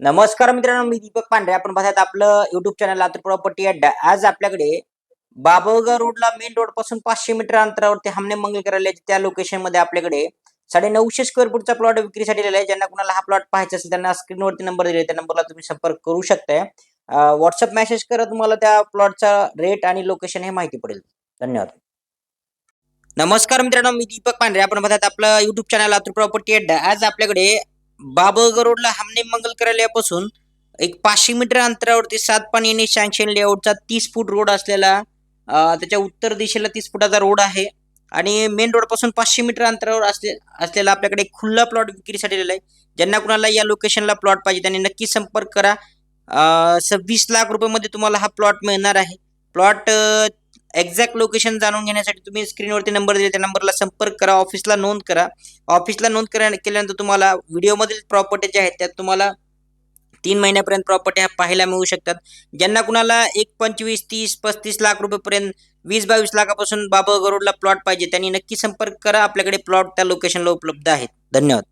नमस्कार मित्रांनो मी दीपक पांढरे. आपण पाहतात आपलं युट्यूब चॅनल लातूर प्रॉपर्टी अड्डा आज आपल्याकडे बाबळगाव रोडला मेन रोडपासून पाचशे मीटर अंतरावरती हमने मंगल करायला त्या लोकेशनमध्ये आपल्याकडे साडे नऊशे स्क्वेअर फूटचा प्लॉट विक्रीसाठी दिलेला आहे. ज्यांना कुणाला हा प्लॉट पाहायचा असेल त्यांना स्क्रीनवरती नंबर दिले त्या नंबरला तुम्ही संपर्क करू शकताय. व्हॉट्सअप मेसेज करा तुम्हाला त्या प्लॉटचा रेट आणि लोकेशन हे माहिती पडेल. धन्यवाद. नमस्कार मित्रांनो मी दीपक पांढरे. आपण बघतात आपलं युट्यूब चॅनल लातूर प्रॉपर्टी अड्डा आज आपल्याकडे बाबळगाव रोडला हमने मंगल कार्यालयापासून एक पाचशे मीटर अंतरावरती सात पाणी आणि सँक्शन लेआउटचा तीस फूट रोड असलेला त्याच्या उत्तर दिशेला तीस फुटाचा रोड आहे. आणि मेन रोडपासून पाचशे मीटर अंतरावर असले असलेला आपल्याकडे एक खुल्ला प्लॉट विक्रीसाठी दिलेला आहे. ज्यांना कुणाला या लोकेशनला प्लॉट पाहिजे त्यांनी नक्की संपर्क करा. सव्वीस लाख रुपयामध्ये तुम्हाला हा प्लॉट मिळणार आहे. प्लॉट एक्झॅक्ट लोकेशन जाणून घेण्यासाठी तुम्ही स्क्रीनवरती नंबर दिले त्या नंबरला संपर्क करा ऑफिसला नोंद करा. ऑफिसला नोंद करा केल्यानंतर तुम्हाला व्हिडिओमधील प्रॉपर्टी ज्या आहेत त्यात तुम्हाला तीन महिन्यापर्यंत प्रॉपर्टी ह्या पाहायला मिळू शकतात. ज्यांना कुणाला एक पंचवीस तीस पस्तीस लाख रुपयेपर्यंत वीस बावीस लाखापासून बाबा गरोडला प्लॉट पाहिजे त्यांनी नक्की संपर्क करा. आपल्याकडे प्लॉट त्या लोकेशनला उपलब्ध आहेत. धन्यवाद.